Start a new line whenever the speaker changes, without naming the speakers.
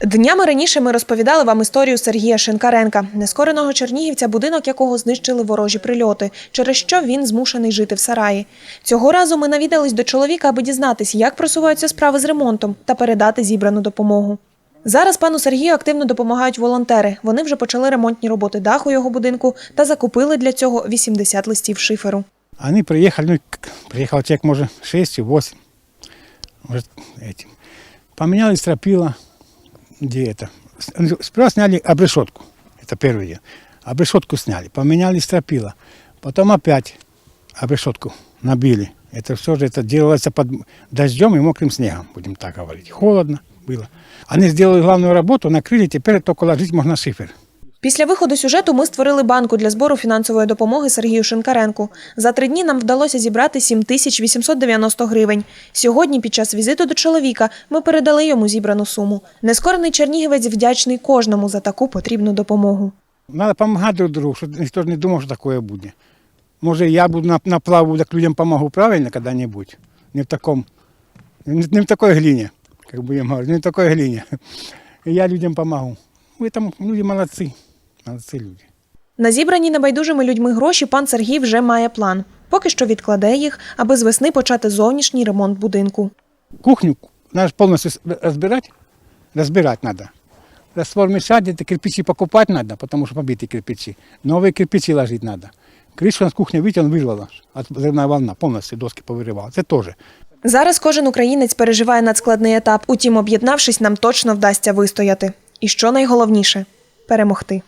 Днями раніше ми розповідали вам історію Сергія Шинкаренка, нескореного чернігівця, будинок якого знищили ворожі прильоти, через що він змушений жити в сараї. Цього разу ми навідались до чоловіка, аби дізнатись, як просуваються справи з ремонтом та передати зібрану допомогу. Зараз пану Сергію активно допомагають волонтери. Вони вже почали ремонтні роботи даху його будинку та закупили для цього 80 листів шиферу.
Они приехали, ну, к- приехал человек, может, 6 и 8. Может, этим. Поменяли стропила, где это. С- Сперва сняли обрешетку, это первый день. Обрешетку сняли, поменяли стропила. Потом опять обрешетку набили. Это все же это делалось под дождем и мокрым снегом, будем так говорить. Холодно было. Они сделали главную работу, накрыли, теперь только ложить можно шифер.
Після виходу сюжету ми створили банку для збору фінансової допомоги Сергію Шинкаренку. За три дні нам вдалося зібрати 7890 гривень. Сьогодні, під час візиту до чоловіка, ми передали йому зібрану суму. Нескорений чернігівець вдячний кожному за таку потрібну допомогу.
Надо помогать друг другу, чтобы никто ж не думал, что такое будет. Может, я буду на, на плаву, так людям помогу правильно когда-нибудь? Не в таком, не, в такой глине, как будем говорить, не в такой глине. И я людям помогу. Вы там люди молодцы, молодцы люди.
На зібрані небайдужими людьми гроші пан Сергій вже має план. Поки що відкладе їх, аби з весни почати зовнішній ремонт будинку.
Кухню надо ж полностью с- разбирать, разбирать надо. Раствор мешать, это кирпичи покупать надо, потому что побитые кирпичи. Новые кирпичи ложить надо. Крышу с кухни вытянул, вырвала. От взрывная волна, полностью доски повырывала. Это тоже.
Зараз кожен українець переживає надскладний етап. Утім, об'єднавшись, нам точно вдасться вистояти. І що найголовніше перемогти.